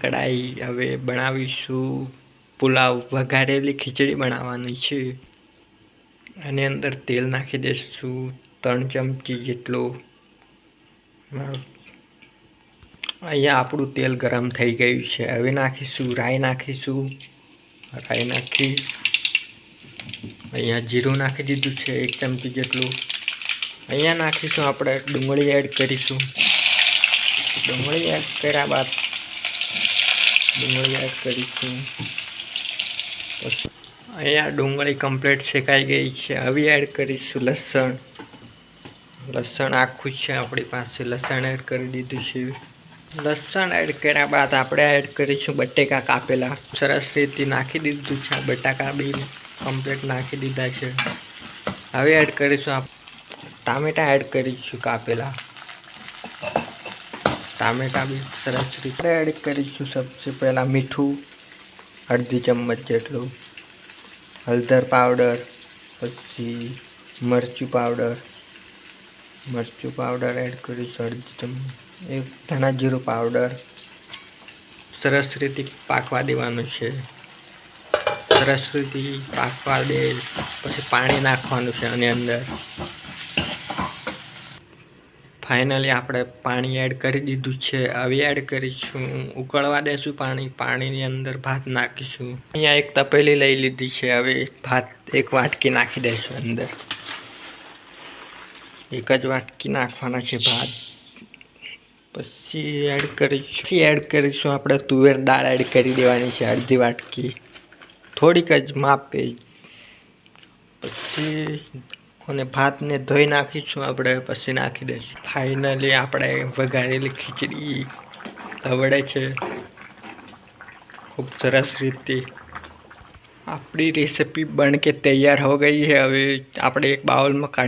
કઢાઈ હવે બનાવીશું. પુલાવ વઘારેલી ખીચડી બનાવવાની છે. આની અંદર તેલ નાખી દઈશું ત્રણ ચમચી જેટલું અહીંયા આપણું તેલ ગરમ થઈ ગયું છે. હવે નાખીશું, રાઈ નાખીશું. રાઈ નાખી અહીંયા જીરું નાખી દીધું છે, એક ચમચી જેટલું. અહીંયા નાખીશું આપણે ડુંગળી એડ કરીશું. ડુંગળી એડ કર્યા બાદ ડુંગળી એડ કરીશું અહીંયા ડુંગળી કમ્પ્લીટ શેકાઈ ગઈ છે. હવે એડ કરીશું લસણ. લસણ આખું છે આપણી પાસે. લસણ એડ કરી દીધું છે. લસણ એડ કર્યા બાદ આપણે એડ કરીશું બટેકા કાપેલા. સરસ રીતે નાખી દીધું છે. બટાકા બી કમ્પ્લીટ નાખી દીધા છે. હવે એડ કરીશું આપ ટામેટા એડ કરીશું કાપેલા. ટામેટા બી સરસ રીતે. એડ કરીશું સૌથી પહેલાં મીઠું, અડધી ચમચ જેટલું, હળદર પાવડર, પછી મરચું પાવડર. મરચું પાવડર એડ કરીશું અડધી ચમચ. એક ધણા જીરું પાવડર. સરસ રીતે પાકવા દેવાનું છે. સરસ રીતે પાકવા દે, પછી પાણી નાખવાનું છે આની અંદર. ફાઇનલી આપણે પાણી એડ કરી દીધું છે. હવે એડ કરીશું. ઉકળવા દેશું પાણી. પાણીની અંદર ભાત નાખીશું. અહીંયા એક તપેલી લઈ લીધી છે. હવે ભાત એક વાટકી નાખી દઈશું અંદર. એક જ વાટકી નાખવાના છે ભાત. પછી એડ કરીશું. એડ કરીશું. આપણે તુવેર દાળ એડ કરી દેવાની છે અડધી વાટકી. થોડીક જ માપે. પછી અને ભાતને ધોઈ નાખીશું આપણે, પછી નાખી દઈશું. ફાઇનલી આપણે વઘારેલી ખીચડી તવડે છે. ખૂબ સરસ રીતે. આપણી રેસીપી બન કે તૈયાર હો ગઈ है હવે આપણે એક બાઉલમાં કાઢી